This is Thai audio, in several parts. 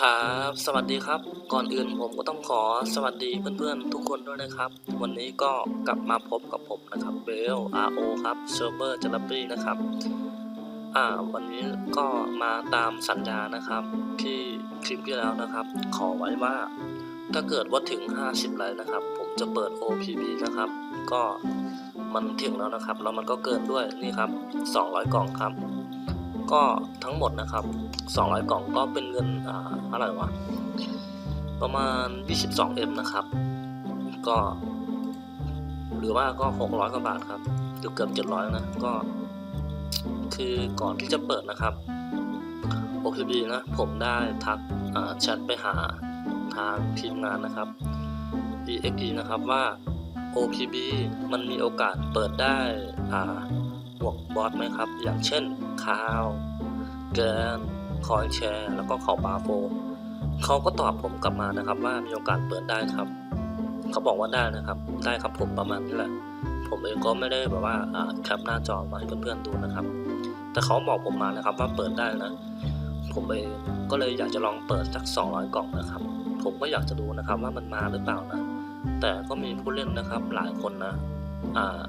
ครับ สวัสดีครับ ก่อนอื่นผมก็ต้องขอสวัสดีเพื่อนๆ ทุกคนด้วยนะครับ วันนี้ก็กลับมาพบกับผมนะครับเบล RO ครับเซิร์ฟเวอร์จัลปี้นะครับ อ่า วันนี้ก็มาตามสัญญานะครับ ที่คลิปที่แล้วนะครับ ขอไว้ว่า ถ้าเกิดว่าถึง 50ไลค์นะครับ ผมจะเปิด OPB นะครับ ก็มันถึงแล้วนะครับ แล้วมันก็เกินด้วยนี่ครับ 200 กล่องครับ ก็ทั้งหมดนะครับ 200 กล่องก็เป็นเงินอ่าอะไรวะ ประมาณ 22M นะครับ ก็ หรือว่าก็ 600 กว่าบาทครับเกือบเกือบ700 นะ ก็ คือก่อนที่จะเปิดนะครับ OPB นะ ผมได้ทักอ่าแชทไปหาทางทีมงานนะครับ EXE นะครับว่า OPB มันมีโอกาสเปิดได้อ่า บวกบอสไหมครับ อย่างเช่นคาวเกินคอยแชร์ แล้วก็เขาบาโฟเขาก็ตอบผมกลับมานะครับ ว่ามีโอกาสเปิดได้ครับ เขาบอกว่าได้นะครับ ได้ครับผมประมาณนี้แหละ ผมเองก็ไม่ได้แบบว่าอ่าแคปหน้าจอมาให้เพื่อนๆดูนะครับ แต่เขาบอกผมมานะครับว่าเปิดได้นะ ผมเองก็เลยอยากจะลองเปิดสัก 200 กล่องนะครับ ผมก็อยากจะดูนะครับว่ามันมาหรือเปล่านะ แต่ก็มีผู้เล่นนะครับหลายคนนะ อ่า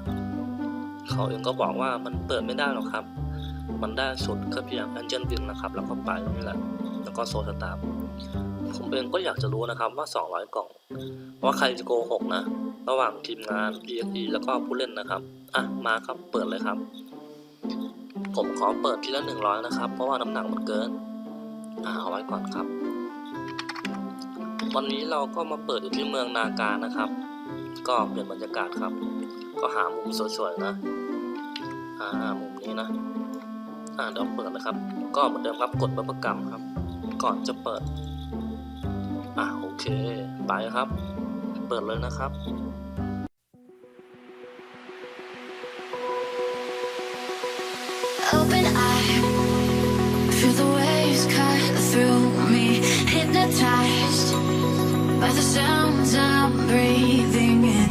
เขาเองก็บอกว่ามันเปิดไม่ได้หรอกครับ มันได้สุดแค่เพียง Angel Wing นะครับ แล้วก็ไปนี่แหละ แล้วก็โซสตาร์ผมเองก็อยากจะรู้นะครับว่า 200 กล่อง ว่าใครจะโกหกนะ ระหว่างทีมงาน EXE แล้วก็ผู้เล่นนะครับ อะ มาครับ เปิดเลยครับ ผมขอเปิดทีละ 100 นะครับ เพราะว่าน้ำหนักมันเกิน อ่าเอาไว้ก่อนครับ วันนี้เราก็มาเปิดอยู่ที่เมืองนาการนะครับ ก็เปลี่ยนบรรยากาศครับ ก็หามุมสวยๆนะอ่ามุมนี้นะอ่าเดี๋ยวเปิดนะครับ ก็เหมือนเดิมครับกดบัฟเฟอร์กรรมครับ ก่อนจะเปิดอ่าโอเค ไปครับ เปิดเลยนะครับ Open eye, feel the waves cut through me. Hypnotized by the sounds I'm breathing in.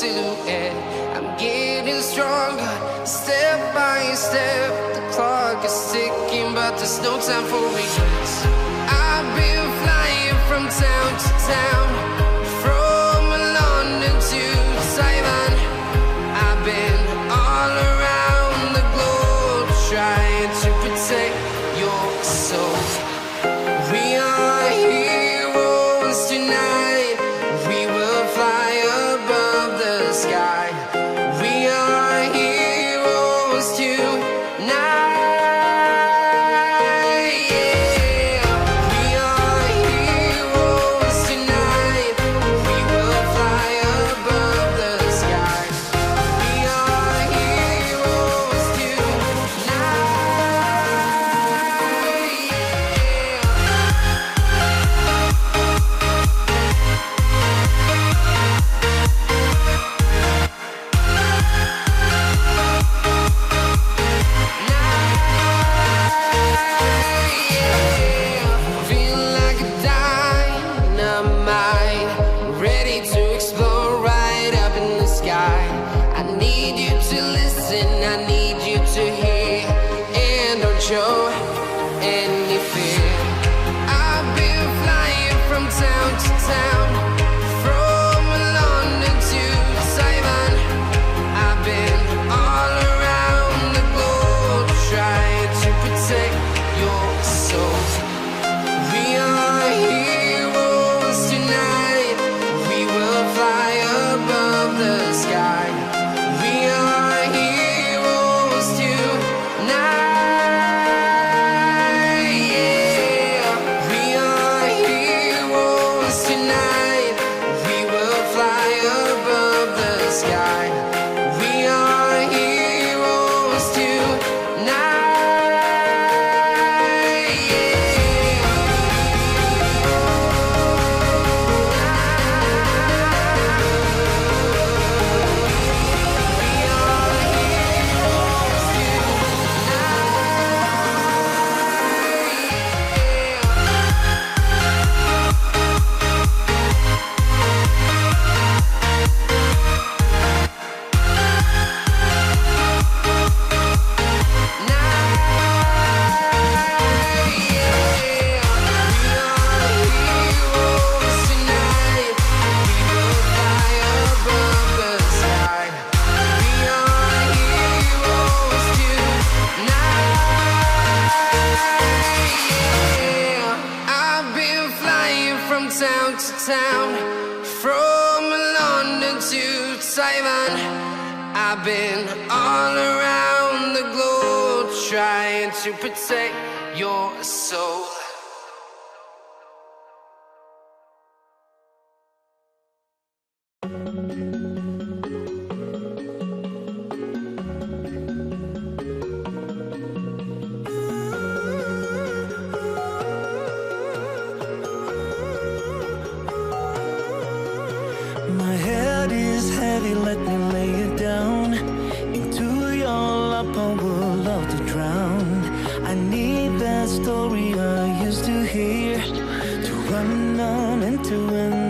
silhouette. I'm getting stronger, step by step. The clock is ticking, but there's no time for me. I've been flying from town to town, from London to Taiwan. I've been all around the globe trying to protect your soul. going to Taiwan. I've been all around the globe trying to protect your soul. I used to hear to run on and to win.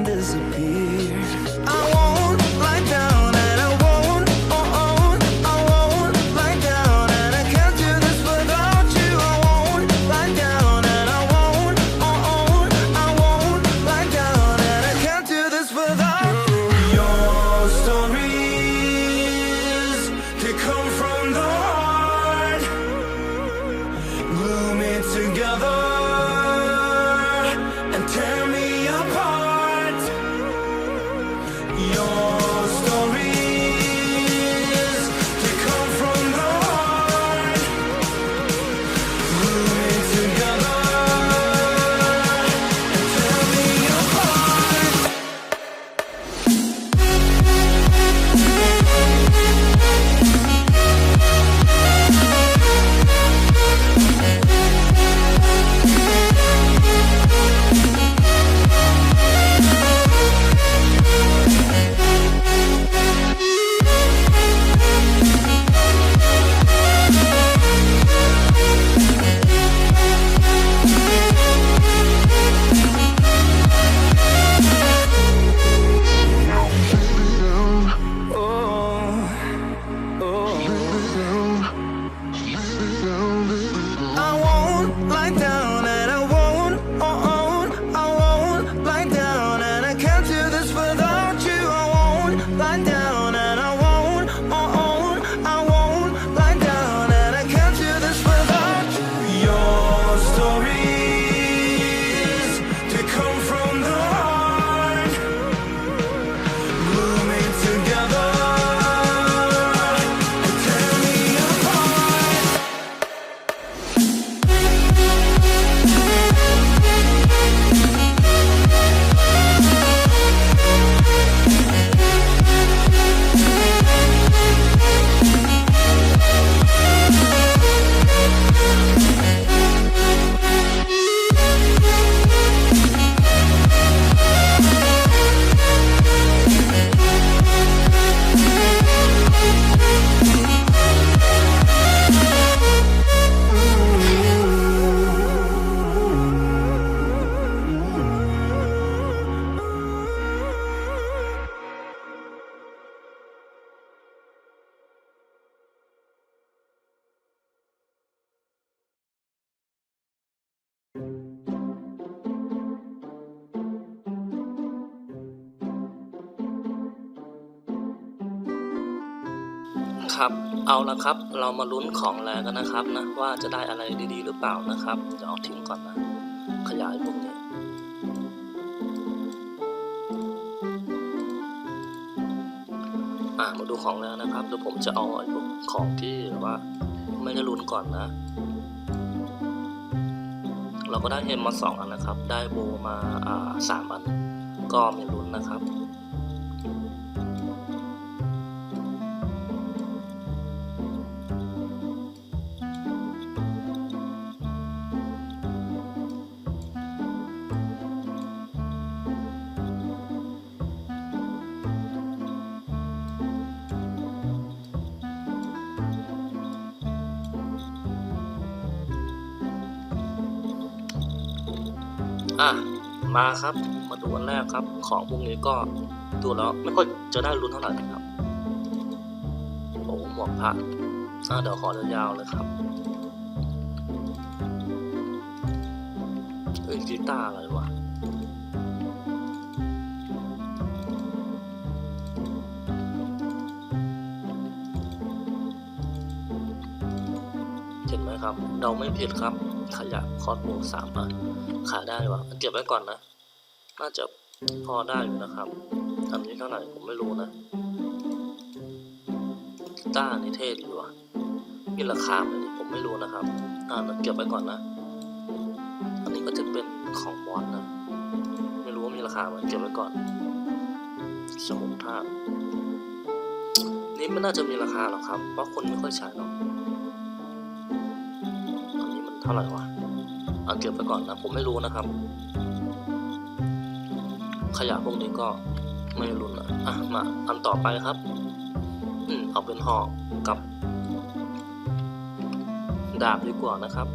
ครับ เอาละครับ เรามาลุ้นของแรงกันนะครับนะ ว่าจะได้อะไรดีๆ หรือเปล่านะครับจะเอาทิ้งก่อนนะ ขยายพวกนี้อะมาดูของแล้วนะครับเดี๋ยวผมจะเอาไอ้พวกของที่แบบว่า ไม่ได้ลุ้นก่อนนะ เราก็ได้เฮมมาสองอันนะครับ ได้โบมาอ่าสามอัน ก็มีลุ้นนะครับ มาครับ มาดูอันแรกครับ ของพวกนี้ก็ดูแล้วไม่ค่อยจะได้ลุ้นเท่าไหร่นะครับโอ้หมวกพระอะเดี๋ยวขอยาวๆเลยครับเฮ้ยกีตาร์อะไรวะเห็นไหมครับ เราไม่ผิดครับ ขยะคอสโมสามอะขายได้วะเก็บไว้ก่อนนะ น่าจะพอได้อยู่นะครับ อันนี้เท่าไหร่ผมไม่รู้นะกีตาร์นี่เท่ดีว่ะมีราคาไหมนี่ผมไม่รู้นะครับ อ่าเก็บไว้ก่อนนะ อันนี้ก็จะเป็นของบอสนะ ไม่รู้ว่ามีราคาไหมเก็บไว้ก่อนสมุนท่านี่ไม่น่าจะมีราคาหรอกครับ เพราะคนไม่ค่อยใช้หรอกอันนี้มันเท่าไหร่วะเอาเก็บไปก่อนนะ ผมไม่รู้นะครับ ขยะพวกนี้ก็ไม่รู้นะอะมาอันต่อไปครับ อืมเอาเป็นหอกกับ ดาบดีกว่านะครับ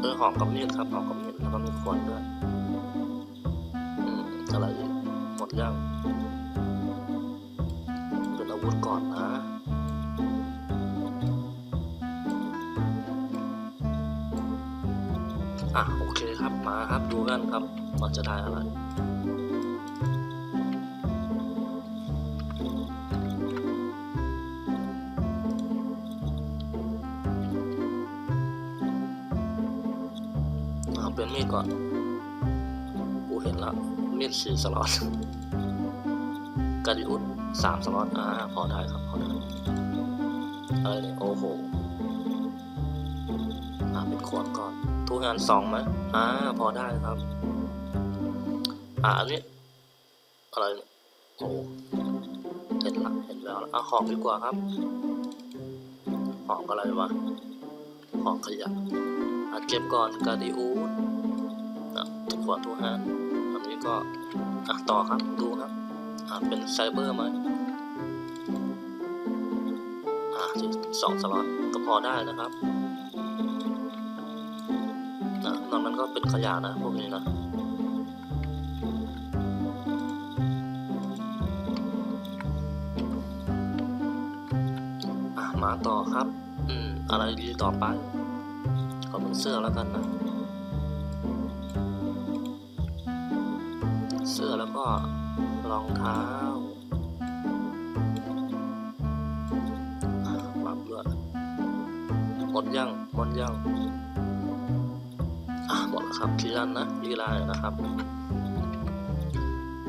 เออหอกกับมีดครับหอกกับมีดแล้วก็มีขวานด้วยอืมอะไรอีกหมดยังเป็นอาวุธก่อนนะอะโอเคครับมาครับดูกันครับ ว่าจะได้อะไรอ่าเป็นมีดก่อน กูเห็นล้วมีดสี่สล็อตกระดิอุดสามสล็อตอ่าพอได้ครับพอได้อะไรเนี่ยโอ้โหอ่าเป็นขวดก่อนทุกงานสองไหมอ่าพอได้ครับ อ่าอันนี้อะไรเนี่ยโอ้เห็นละเห็นแล้วละอะหอกดีกว่าครับหอกอะไรวะหอกขยะอะเก็บก่อนกาดิอูดอะทุกขวดทุกงานอันนี้ก็อะต่อครับดูครับอ่าเป็นไซเบอร์ไหมอ่าสองสล็อตก็พอได้นะครับนะนอกนั้นก็เป็นขยะนะพวกนี้นะ ต่อครับ อืม อะไรดีต่อไปขอเป็นเสื้อแล้วกันนะ เสื้อแล้วก็รองเท้าอะมาเลือดหมดยังหมดยังอะหมดแล้วครับคีรันนะลีลาเลยนะครับ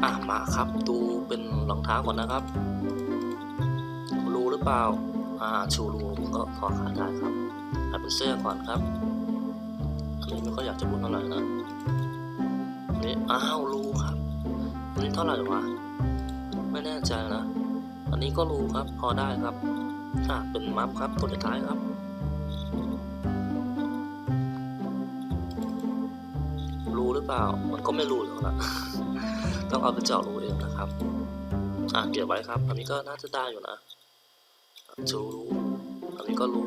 อะมาครับดูเป็นรองเท้าก่อนนะครับ รู้หรือเปล่า อาชูรูมก็พอขายได้ครับอะเป็นเสื้อก่อนครับ อันนี้ไม่ค่อยอยากจะพูดเท่าไหร่นะอันนี้อ้าวรูครับอันนี้เท่าไหร่วะ ไม่แน่ใจนะ อันนี้ก็รูครับ พอได้ครับอะเป็นมัฟครับตัวสุดท้ายครับรูหรือเปล่า มันก็ไม่รู้แล้วล่ะ ต้องเอาไปเจาะรูเองนะครับ อะเก็บไว้ครับ อันนี้ก็น่าจะได้อยู่นะ จูรูอันนี้ก็รู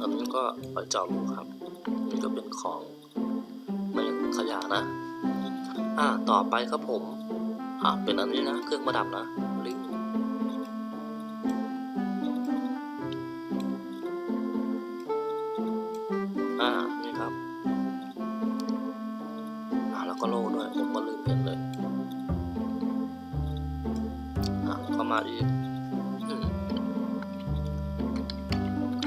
อันนี้ก็ไปเจารูครับนนี้ก็เป็นของไม่ขยะนะ อะต่อไปครับผม อะเป็นอันนี้นะ เครื่องประดับนะลิงอ่านี่ครับ อ่าแล้วก็โล่ด้วยผมก็ลืมเห็นเลย อ่าแล้วก็มาอีก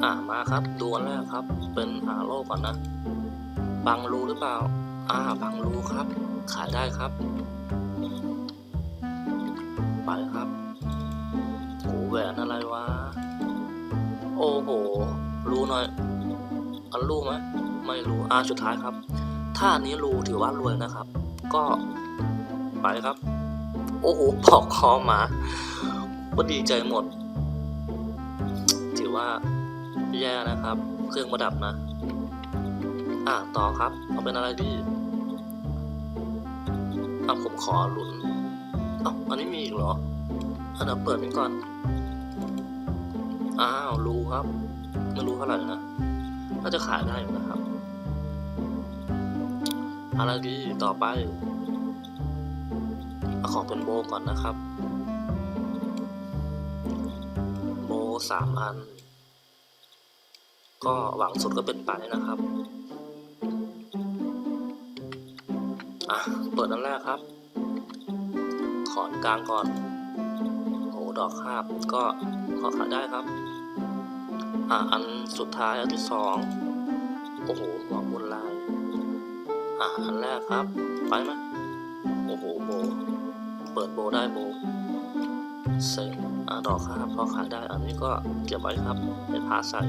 อ่ามาครับดูอันแรกครับ เป็นหาโลก่อนนะบังรูหรือเปล่า อ่าบังรูครับ ขายได้ครับ ไปครับโหแหวนอะไรวะ โอ้โห รู้หน่อย อันรู้ไหมไม่รู้ อ่าสุดท้ายครับ ถ้านนี้รู้ถือว่ารวยนะครับ ก็ ไปครับ โอ้โหปอกคอหมาก็ดีใจหมด ถือว่า แย่นะครับ เครื่องประดับนะ อ่าต่อครับเอาเป็นอะไรดีเอะผมขอหลุนเอ้าอันนี้มีอีกเหรออันนั้นเปิดมันก่อน อ้าวรู้ครับ ไม่รู้เท่าไหร่นะ น่าจะขายได้อยู่นะครับ อะไรดีต่อไปเอาของเป็นโบก่อนนะครับ โบสามอัน ก็หวังสุดก็เป็นไปนะครับอะเปิดอันแรกครับ ขอนกลางก่อนโอ้ดอกคาบก็พอขายได้ครับอะอันสุดท้ายอันที่สองโอ้โหหมอกบนลายอะอันแรกครับ ไปไหมโอ้โหโบ เปิดโบได้โบเซ็งอะดอกคาบพอขายได้อันนี้ก็เก็บไว้ครับเป็นพาใส่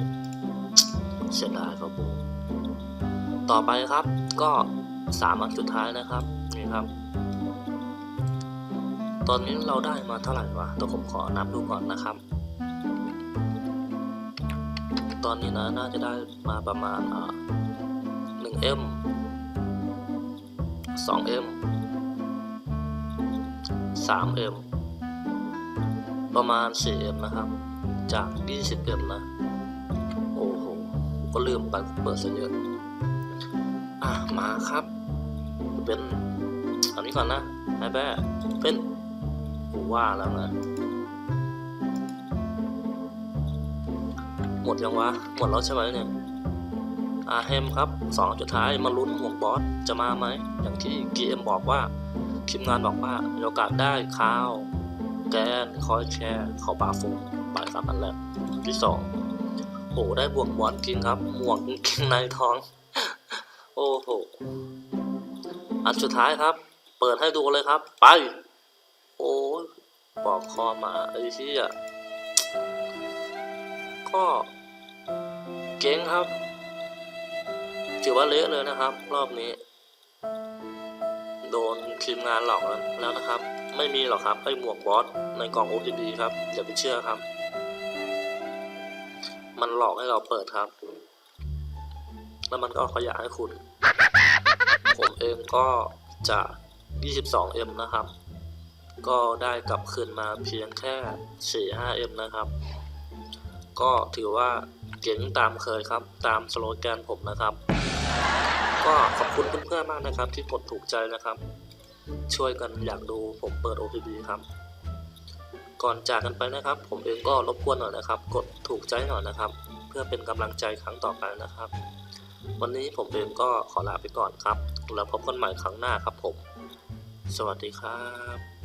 เสียดายครับโบต่อไปครับก็สามอันสุดท้ายนะครับนี่ครับ ตอนนี้เราได้มาเท่าไหร่วะเดี๋ยวผมขอนับดูก่อนนะครับ ตอนนี้นะน่าจะได้มาประมาณอ่าหนึ่งเอ็มสองเอ็มสามเอ็มประมาณสี่เอ็มนะครับ จากยี่สิบเอ็มนะ ก็ลืมไปเปิดซะเยอะอะมาครับ เป็นอันนี้ก่อนนะไอ้แบ้เป็นกูว่าแล้วนะหมดยังวะ หมดแล้วใช่ไหมเนี่ยอาเฮมครับสองจุดท้ายมาลุ้นห่วงบอสจะมาไหม อย่างที่กีเอ็มบอกว่าทีมงานบอกว่ามีโอกาสได้ข้าว แกนคอยแชร์ขอบาฟูไปครับอันแรกที่สอง โอ้ได้บวกบอสกินครับหมวกกินในท้อง โอ้โห อันสุดท้ายครับ เปิดให้ดูเลยครับ ไป โอ้ปอกคอมาไอ้ที่อะก็เก่งครับถือว่าเละเลยนะครับ รอบนี้ โดนทีมงานหลอกแล้วนะครับ ไม่มีหรอกครับไอ้หมวกบอสในกล่อง OTP ครับอย่าไปเชื่อครับ มันหลอกให้เราเปิดครับ แล้วมันก็เอาขยะให้คุณ ผมเองก็จะ 22M นะครับ ก็ได้กลับคืนมาเพียงแค่ 4-5M นะครับ ก็ถือว่าเก่งตามเคยครับ ตามสโลแกนผมนะครับ ก็ขอบคุณเพื่อนๆมากนะครับ ที่กดถูกใจนะครับ ช่วยกันอยากดูผมเปิด OPB ครับ ก่อนจากกันไปนะครับ ผมเองก็รบกวนหน่อยนะครับ กดถูกใจหน่อยนะครับ เพื่อเป็นกำลังใจครั้งต่อไปนะครับ วันนี้ผมเองก็ขอลาไปก่อนครับแล้วพบกันใหม่ครั้งหน้าครับผม สวัสดีครับ